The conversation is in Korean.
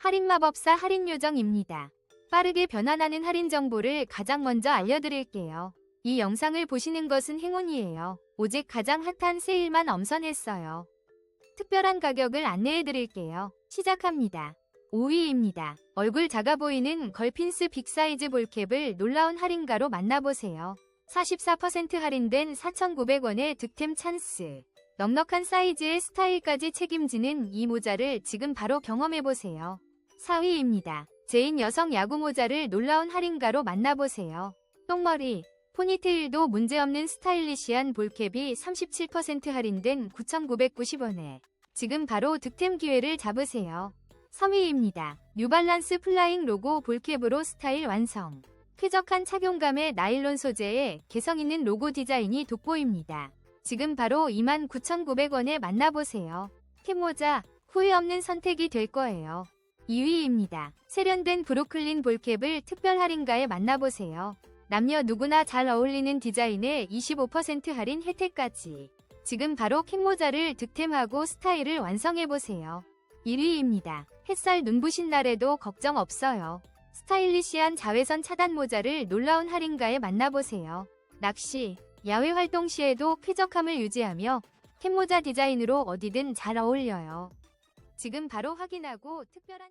할인마법사 할인요정입니다. 빠르게 변환하는 할인 정보를 가장 먼저 알려드릴게요. 이 영상을 보시는 것은 행운이에요. 오직 가장 핫한 세일만 엄선했어요. 특별한 가격을 안내해드릴게요. 시작합니다. 5위입니다. 얼굴 작아 보이는 걸핀스 빅사이즈 볼캡을 놀라운 할인가로 만나보세요. 44% 할인된 4,900원의 득템 찬스. 넉넉한 사이즈의 스타일까지 책임지는 이 모자를 지금 바로 경험해보세요. 4위입니다. 제인 여성 야구 모자를 놀라운 할인가로 만나보세요. 똥머리, 포니테일도 문제없는 스타일리시한 볼캡이 37% 할인된 9,990원에 지금 바로 득템 기회를 잡으세요. 3위입니다. 뉴발란스 플라잉 로고 볼캡으로 스타일 완성. 쾌적한 착용감의 나일론 소재에 개성있는 로고 디자인이 돋보입니다. 지금 바로 29,900원에 만나보세요. 캡모자, 후회 없는 선택이 될 거예요. 2위입니다. 세련된 브루클린 볼캡을 특별 할인가에 만나보세요. 남녀 누구나 잘 어울리는 디자인에 25% 할인 혜택까지. 지금 바로 캡모자를 득템하고 스타일을 완성해보세요. 1위입니다. 햇살 눈부신 날에도 걱정 없어요. 스타일리시한 자외선 차단 모자를 놀라운 할인가에 만나보세요. 낚시, 야외 활동 시에도 쾌적함을 유지하며 캡모자 디자인으로 어디든 잘 어울려요. 지금 바로 확인하고 특별한